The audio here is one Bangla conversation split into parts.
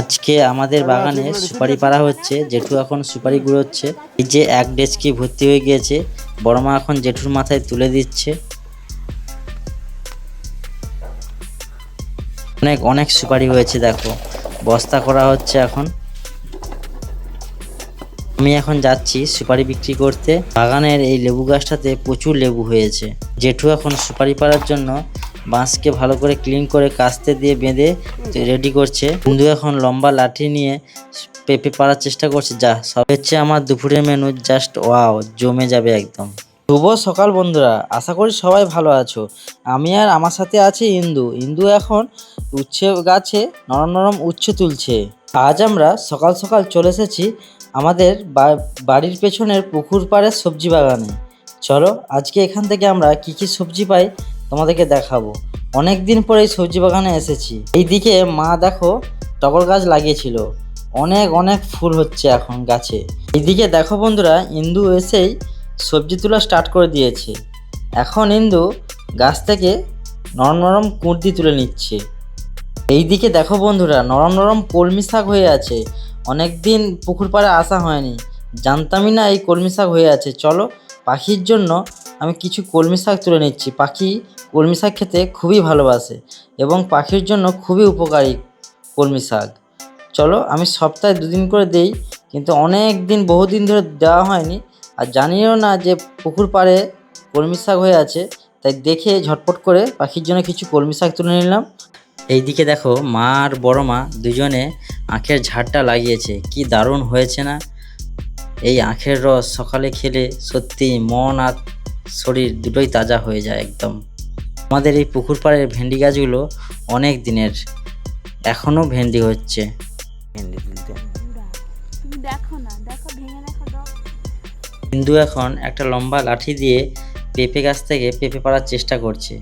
আজকে আমাদের বাগানে সুপারি পাড়া হচ্ছে, জেঠু এখন সুপারি গুড়োচ্ছে। এই যে এক ডেচকি ভর্তি হয়ে গিয়েছে, বড় মা এখন জেঠুর মাথায় তুলে দিচ্ছে। অনেক অনেক সুপারি হয়েছে, দেখো। বস্তা করা হচ্ছে এখন। আমি এখন যাচ্ছি সুপারি বিক্রি করতে। বাগানের এই লেবু গাছটাতে প্রচুর লেবু হয়েছে। জেঠু এখন সুপারি পাড়ার জন্য বাঁশকে ভালো করে ক্লিন করে কাস্তে দিয়ে বেঁধে রেডি করছে। বন্ধু এখন লম্বা লাঠি নিয়ে পেঁপে পাড়ার চেষ্টা করছে। যা, সব হচ্ছে আমার দুপুরের মেনু জাস্ট ওয়াও জমে যাবে একদম। শুভ সকাল বন্ধুরা, আশা করি সবাই ভালো আছো। আমি আর আমার সাথে আছে ইন্দু। ইন্দু এখন উচ্ছে গাছে নরম নরম উচ্ছে তুলছে। আজ আমরা সকাল সকাল চলে এসেছি আমাদের বাড়ির পেছনের পুকুর পাড়ের সবজি বাগানে। চলো, আজকে এখান থেকে আমরা কি কি সবজি পাই তোমাদেরকে দেখাবো। অনেক দিন পরে এই সবজি বাগানে এসেছি। এইদিকে মা দেখো টগর গাছ লাগিয়েছিল। অনেক অনেক ফুল হচ্ছে এখন গাছে। এইদিকে দেখো বন্ধুরা, ইন্দু এসেই সবজি তোলা স্টার্ট করে দিয়েছে। এখন ইন্দু গাছ থেকে নরম নরম কুর্তি তুলে নিচ্ছে। এইদিকে দেখো বন্ধুরা, নরম নরম কলমি শাক হয়ে আছে। অনেক দিন পুকুর পাড়ে আসা হয়নি। জানতামই না এই কলমি শাক হয়ে আছে। চলো, পাখির জন্য আমি কিছু কলমি শাক তুলে নিচ্ছি। পাখি কলমি শাক খেতে খুবই ভালোবাসে এবং পাখির জন্য খুবই উপকারী কলমি শাক। চলো আমি সপ্তাহে দুদিন করে দেই, কিন্তু অনেক দিন, বহুদিন ধরে দেওয়া হয়নি। আর জানিও না যে পুকুর পাড়ে কলমি শাক হয়ে আছে, তাই দেখে ঝটপট করে পাখির জন্য কিছু কলমি শাক তুলে নিলাম। এইদিকে দেখো মা আর বড় মা দুজনে আখের ঝাড়টা লাগিয়েছে। কি দারুণ হয়েছে না? এই আখের রস সকালে খেলে সত্যি মন আর শরীর দুটোই তাজা হয়ে যায় একদম। আমাদের এই পুকুর পাড়ের ভেন্ডি গাছগুলো অনেক দিনের এখনও ভেন্ডি হচ্ছে। ভেন্ডি তুলতে তুমি দেখো না দেখো ভেঙে দেখো ডগ হিন্দু এখন একটা লম্বা লাঠি দিয়ে পেঁপে গাছ থেকে পেঁপে পাড়ার চেষ্টা করছে।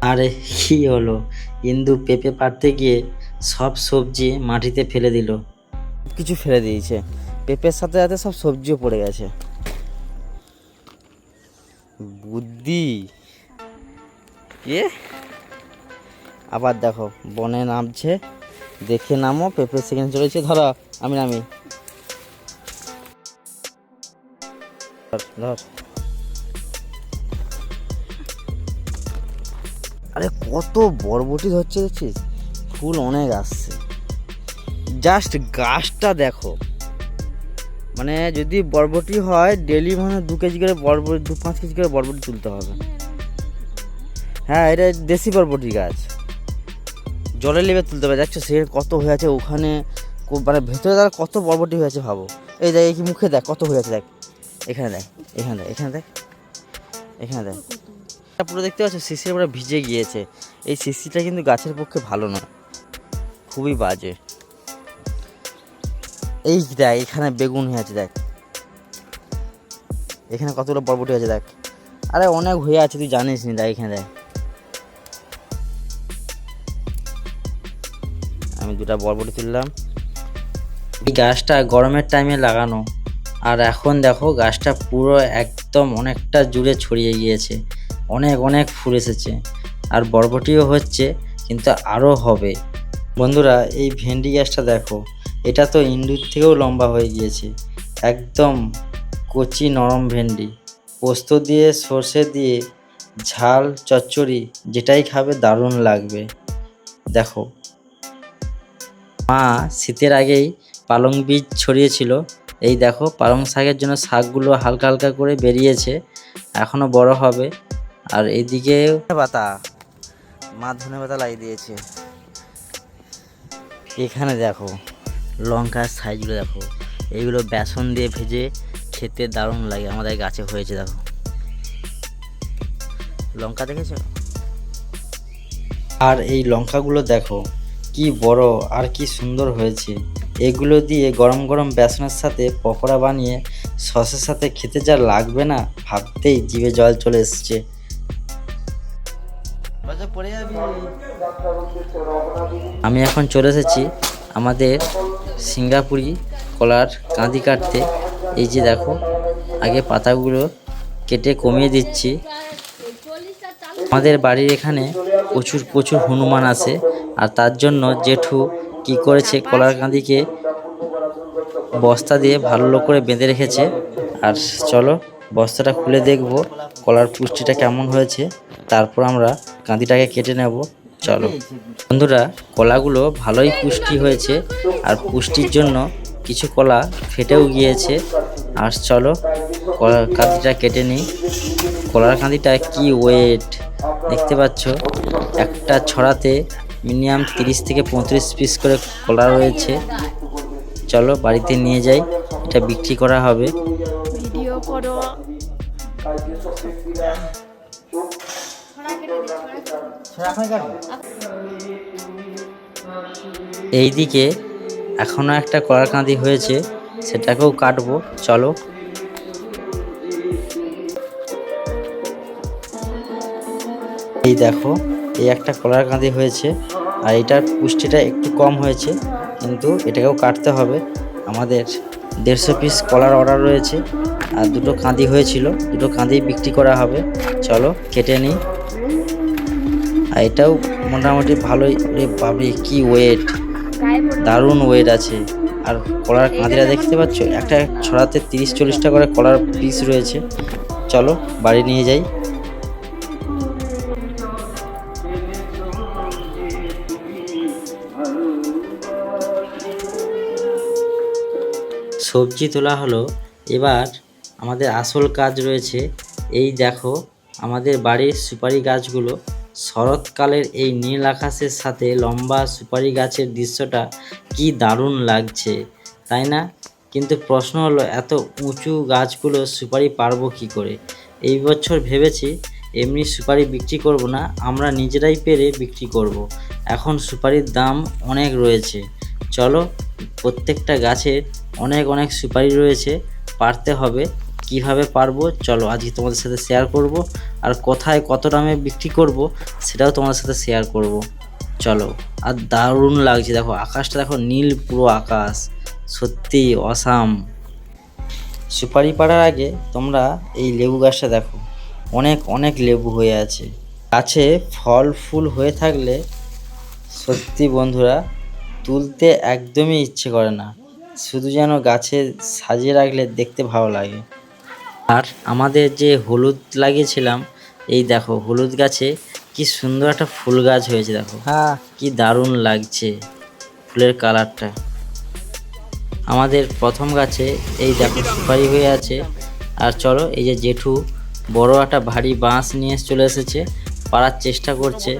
আরে কি হলো? ইন্দু পেঁপে পাড়তে গিয়ে সব সবজি মাটিতে ফেলে দিল। কিছু ফেলে দিয়েছে। পেঁপের সাথে সাথে সব সবজিও পড়ে গেছে। বুদ্ধি। এ? আবার দেখো, বনে নামছে, দেখে নামো, পেঁপে সেখানে চলেছে ধরো, আমি নামি। ধর। আরে কত বরবটি ধরছে, দেখছিস? ফুল অনেক আসছে। জাস্ট গাছটা দেখো। মানে যদি বরবটি হয় ডেলি মানে দু কেজি করে বরবটি, দু পাঁচ কেজি করে বরবটি তুলতে হবে। হ্যাঁ এটা দেশি বরবটি গাছ। জলে লেবে তুলতে হবে। দেখছ, সে কত হয়ে আছে ওখানে মানে ভেতরে তার কত বরবটি হয়েছে ভাবো। এই দেখ, এই মুখে দেখ, কত হয়ে আছে, দেখ। এখানে দেখ এখানে দেখ এখানে দেখ এখানে দেখ। পুরো দেখতে পাচ্ছ, শিশির পুরো ভিজে গিয়েছে। এই শিশিটা কিন্তু গাছের পক্ষে ভালো নয়। খুবই বাজে। এই দেখ, এখানে বেগুন হয়ে আছে, দেখ। এখানে কতগুলো বরবটি আছে, দেখ। আরে, অনেক হয়ে আছে, তুই জানিস নি, দেখ, এখানে দেখ। আমি দুটা বরবটি তুললাম। এই গাছটা গরমের টাইমে লাগানো। আর এখন দেখো, গাছটা পুরো একদম অনেকটা জুড়ে ছড়িয়ে গিয়েছে। অনেক অনেক ফুল এসেছে। আর বরবটিও হচ্ছে, কিন্তু আরও হবে। বন্ধুরা, এই ভেন্ডি গাছটা দেখো এটা তো ইন্দুর থেকেও লম্বা হয়ে গিয়েছে। একদম কচি নরম ভেন্ডি। পোস্ত দিয়ে, সর্ষে দিয়ে, ঝাল, চচ্চড়ি, যেটাই খাবে দারুণ লাগবে। দেখো। মা শীতের আগেই পালং বীজ ছড়িয়েছিল। এই দেখো, পালং শাকের জন্য শাকগুলো হালকা হালকা করে বেরিয়েছে। এখনও বড় হবে। আর এইদিকে পাতা মা ধনে পাতা লাগিয়ে দিয়েছে। এখানে দেখো। লঙ্কার সাইজগুলো দেখো। এইগুলো বেসন দিয়ে ভেজে খেতে দারুণ লাগে। আমাদের গাছে হয়েছে দেখো। লঙ্কা দেখেছ? আর এই লঙ্কাগুলো দেখো কি বড় আর কি সুন্দর হয়েছে। এগুলো দিয়ে গরম গরম বেসনের সাথে পকোড়া বানিয়ে সসের সাথে খেতে যা লাগবে না ভাবতেই জিভে জল চলে এসছে। আমি এখন চলে এসেছি আমাদের সিঙ্গাপুরি কলার কাঁদি কাটতে। এই যে দেখো, আগে পাতাগুলো কেটে কমিয়ে দিচ্ছি। আমাদের বাড়ির এখানে প্রচুর প্রচুর হনুমান আছে। আর তার জন্য জেঠু কি করেছে, কলার কাঁদিকে বস্তা দিয়ে ভালো করে বেঁধে রেখেছে। আর চলো, বস্তাটা খুলে দেখব কলার পুষ্টিটা কেমন হয়েছে। তারপর আমরা কাঁদিটাকে কেটে নেব। চলো। বন্ধুরা, কলাগুলো ভালোই পুষ্টি হয়েছে আর পুষ্টির জন্য কিছু কলা ফেটেও গিয়েছে। আর চলো, কলার কাঁদিটা কেটে নিই। কলার কাঁদিটা কি ওয়েট? দেখতে পাচ্ছ, একটা ছড়াতে মিনিমাম তিরিশ থেকে পঁয়ত্রিশ পিস করে কলা রয়েছে। চলো, বাড়িতে নিয়ে যাই। এটা বিক্রি করা হবে। ভিডিও করো। এইদিকে এখনও একটা কলার কাঁদি হয়েছে, সেটাকেও কাটবো, চলো। এই দেখো, এই একটা কলার কাঁদি হয়েছে, আর এটার পুষ্টিটা একটু কম হয়েছে, কিন্তু এটাকেও কাটতে হবে। আমাদের দেড়শো পিস কলার অর্ডার রয়েছে, আর দুটো কাঁদি হয়েছিল, দুটো কাঁদি বিক্রি করা হবে। চলো, কেটে নিই। আর এটাও মোটামুটি ভালোই রে বাবরে কি ওয়েট দারুণ ওয়েট আছে। আর কলার কাঁদিরা দেখতে পাচ্ছ? একটা ছড়াতে তিরিশ চল্লিশটা করে কলার পিস রয়েছে। চলো, বাড়ি নিয়ে যাই। সবজি তোলা হলো। এবার আমাদের আসল কাজ রয়েছে এই দেখো, আমাদের বাড়ির সুপারি গাছগুলো শরৎকালের এই নীল আকাশের সাথে লম্বা সুপারি গাছের দৃশ্যটা কি দারুণ লাগছে, তাই না? কিন্তু প্রশ্ন হলো, এত উঁচু গাছগুলো সুপারি পারব কি করে? এই বছর ভেবেছি এমনি সুপারি বিক্রি করব না, আমরা নিজেরাই পেরে বিক্রি করব। এখন সুপারির দাম অনেক রয়েছে। চলো, প্রত্যেকটা গাছের অনেক অনেক সুপারি রয়েছে, পারতে হবে। কীভাবে পারব? চলো আজকে তোমাদের সাথে শেয়ার করব। আর কোথায় কত দামে বিক্রি করব, সেটাও তোমাদের সাথে শেয়ার করব। চলো, আর দারুণ লাগছে। দেখো, আকাশটা দেখো, নীল পুরো আকাশ। সত্যি অসাম সুপারি পাড়ার আগে তোমরা এই লেবু গাছটা দেখো। অনেক অনেক লেবু হয়ে আছে। গাছে ফল, ফুল হয়ে থাকলে সত্যি বন্ধুরা, তুলতে একদমই ইচ্ছে করে না। শুধু যেন গাছে সাজিয়ে রাখলে দেখতে ভালো লাগে। আর আমাদের যে হলুদ লাগিয়েছিলাম এই দেখো হলুদ গাছে কি সুন্দর একটা ফুল গাছ হয়েছে দেখো। হ্যাঁ। কি দারুণ লাগছে ফুলের কালারটা। আমাদের প্রথম গাছে এই দেখো সুপারি হয়ে আছে। আর চলো এই যে জেঠু বড় একটা ভারী বাঁশ নিয়ে চলে এসেছে পারার চেষ্টা করছে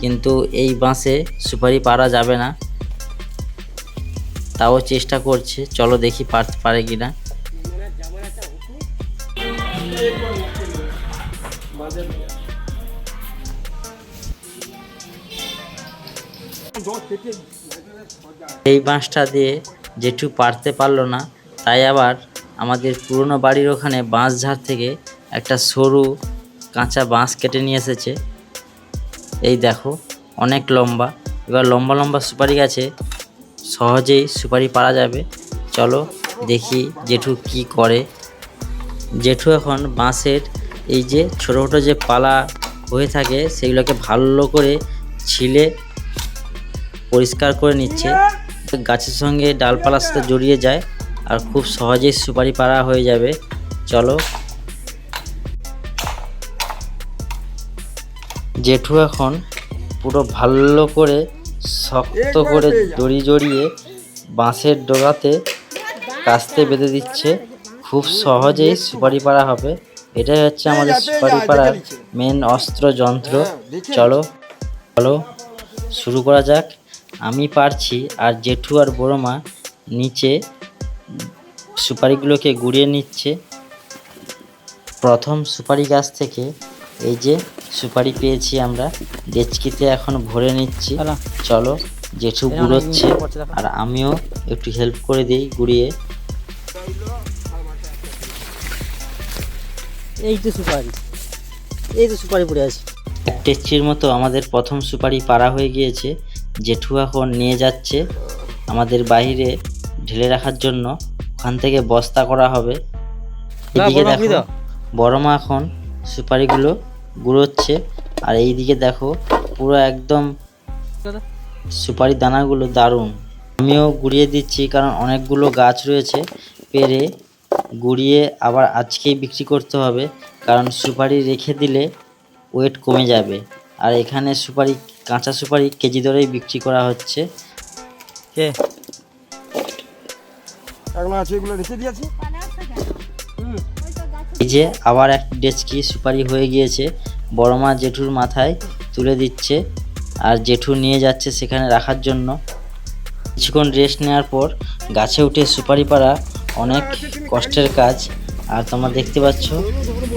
কিন্তু এই বাঁশে সুপারি পারা যাবে না। তাও চেষ্টা করছে চলো দেখি পারতে পারে কিনা। এই বাঁশটা দিয়ে জেঠু পারতে পারল না, তাই আবার আমাদের পুরনো বাড়ির ওখানে বাঁশ ঝাড় থেকে একটা সরু কাঁচা বাঁশ কেটে নিয়ে এসেছে। এই দেখো, অনেক লম্বা। এবার লম্বা লম্বা সুপারি গাছে সহজেই সুপারি পারা যাবে। চলো দেখি জেঠু কি করে। জেঠু এখন বাঁশের এই যে ছোটো ছোটো যে পালা হয়ে থাকে, সেগুলোকে ভালো করে ছিলে পরিষ্কার করে নিচ্ছে। গাছের সঙ্গে ডালপালার সাথে জড়িয়ে যায় আর খুব সহজেই সুপারি পাড়া হয়ে যাবে। চলো। জেঠু এখন পুরো ভালো করে শক্ত করে দড়ি জড়িয়ে বাঁশের ডোগাতে কাস্তে বেঁধে দিচ্ছে। খুব সহজেই সুপারি পাড়া হবে। এটাই হচ্ছে আমাদের সুপারি পাড়ার মেন অস্ত্র যন্ত্র চলো। চলো। শুরু করা যাক। আমি পারছি আর জেঠু আর বড় মা নিচে সুপারিগুলোকে গুড়িয়ে নিচ্ছে। প্রথম সুপারি গাছ থেকে এই যে সুপারি পেয়েছি আমরা ডেচকিতে এখন ভরে নিচ্ছি। চলো জেঠু গুড়োচ্ছে আর আমিও একটু হেল্প করে দিই গুড়িয়ে। এই তো সুপারি। এই তো সুপারি পড়ে আছে। টেচির মতো আমাদের প্রথম সুপারি পাড়া হয়ে গিয়েছে। জেঠু এখন নিয়ে যাচ্ছে আমাদের বাইরে ঢেলে রাখার জন্য। ওখান থেকে বস্তা করা হবে। এদিকে দেখো। বড় মা এখন সুপারিগুলো গুঁড়োচ্ছে। আর এইদিকে দেখো পুরো একদম সুপারি দানাগুলো দারুণ। আমিও গুড়িয়ে দিচ্ছি কারণ অনেকগুলো গাছ রয়েছে। পেরে গুড়িয়ে আবার আজকেই বিক্রি করতে হবে। কারণ সুপারি রেখে দিলে ওয়েট কমে যাবে। আর এখানে সুপারি কাঁচা সুপারি কেজি দরেই বিক্রি করা হচ্ছে। কে? এই যে আবার এক ডেচকি সুপারি হয়ে গিয়েছে বড় মা জেঠুর মাথায় তুলে দিচ্ছে আর জেঠু নিয়ে যাচ্ছে সেখানে রাখার জন্য। কিছুক্ষণ রেস্ট নেওয়ার পর গাছে উঠে সুপারি পাড়া অনেক কষ্টের কাজ। আর তোমরা দেখতে পাচ্ছ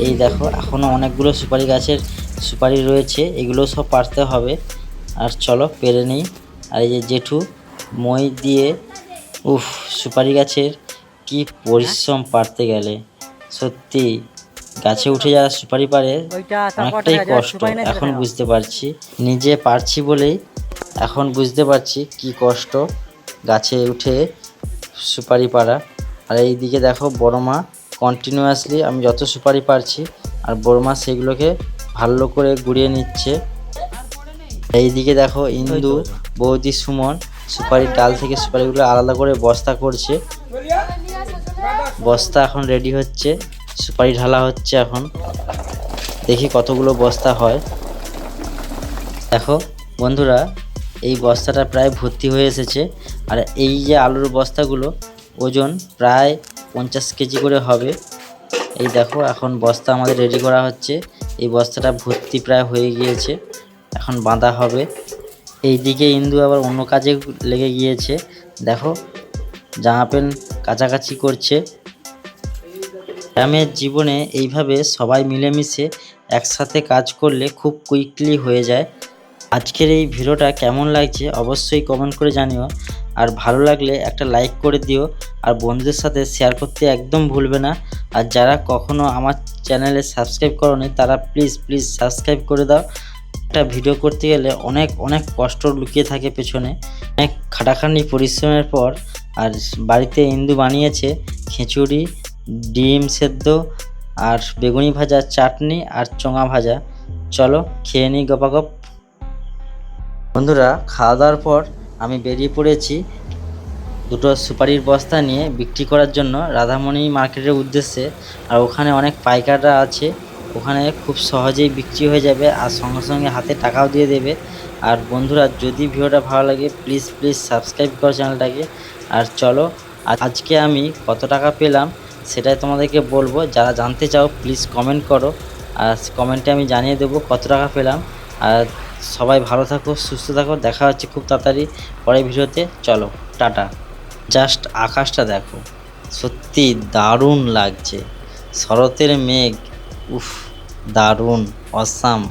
এই দেখো এখনও অনেকগুলো সুপারি গাছের সুপারি রয়েছে এগুলো সব পারতে হবে। আর চলো পেরে নিই। আর এই যে জেঠু মই দিয়ে উফ সুপারি গাছের কি পরিশ্রম পারতে গেলে। সত্যি গাছে উঠে যাওয়া সুপারি পারে অনেকটাই কষ্ট। এখন বুঝতে পারছি। নিজে পারছি বলেই এখন বুঝতে পারছি কি কষ্ট গাছে উঠে সুপারি পাড়া। আর এইদিকে দেখো বড় মা কন্টিনিউয়াসলি আমি যত সুপারি পারছি আর বড় মা সেগুলোকে ভালো করে গুড়িয়ে নিচ্ছে। এইদিকে দেখো ইন্দু বৌদি সুমন সুপারির ডাল থেকে সুপারিগুলো আলাদা করে বস্তা করছে। বস্তা এখন রেডি হচ্ছে সুপারি ঢালা হচ্ছে এখন। দেখি কতগুলো বস্তা হয়। দেখো বন্ধুরা এই বস্তাটা প্রায় ভর্তি হয়ে এসেছে। আর এই যে আলুর বস্তাগুলো ওজন প্রায় পঞ্চাশ কেজি করে হবে। এই দেখো এখন বস্তা আমাদের রেডি করা হচ্ছে। এই বস্তাটা ভর্তি প্রায় হয়ে গিয়েছে, এখন বাঁধা হবে। এইদিকে ইন্দু আবার অন্য কাজে লেগে গিয়েছে। দেখো জামা প্যান্ট কাছাকাছি করছে। গ্রামের জীবনে এইভাবে সবাই মিলেমিশে একসাথে কাজ করলে খুব কুইকলি হয়ে যায়। আজকের এই ভিডিওটা কেমন লাগছে অবশ্যই কমেন্ট করে জানিও। আর ভালো লাগলে একটা লাইক করে দিও। আর বন্ধুদের সাথে শেয়ার করতে একদম ভুলবে না। আর যারা কখনো আমার চ্যানেলে সাবস্ক্রাইব করনি, তারা প্লিজ প্লিজ সাবস্ক্রাইব করে দাও। একটা ভিডিও করতে গেলে অনেক অনেক কষ্ট লুকিয়ে থাকে পেছনে। অনেক খাটাখাটনি পরিশ্রমের পর আর বাড়িতে ইন্দু বানিয়েছে খিচুড়ি, ডিম সেদ্ধ, আর বেগুনি ভাজা, চাটনি আর চোঙা ভাজা। চলো খেয়ে নিই গপাগপ। বন্ধুরা খাওয়া দাওয়ার পর আমি বেরিয়ে পড়েছি দুটো সুপারির বস্তা নিয়ে বিক্রি করার জন্য রাধামণি মার্কেটের উদ্দেশ্যে। আর ওখানে অনেক পাইকাররা আছে, ওখানে খুব সহজেই বিক্রি হয়ে যাবে আর সঙ্গে সঙ্গে হাতে টাকাও দিয়ে দেবে। আর বন্ধুরা, যদি ভিডিওটা ভালো লাগে প্লিজ প্লিজ সাবস্ক্রাইব করো চ্যানেলটাকে। আর চলো, আজ- আজকে আমি কত টাকা পেলাম সেটাই তোমাদেরকে বলব। যারা জানতে চাও প্লিজ কমেন্ট করো। আর কমেন্টে আমি জানিয়ে দেবো কত টাকা পেলাম। আর সবাই ভালো থাকো, সুস্থ থাকো, দেখা হচ্ছে খুব তাড়াতাড়ি পরের ভিডিওতে। চলো, টাটা। জাস্ট আকাশটা দেখো, সত্যি দারুণ লাগছে। শরতের মেঘ, উফ, দারুণ, অসাম।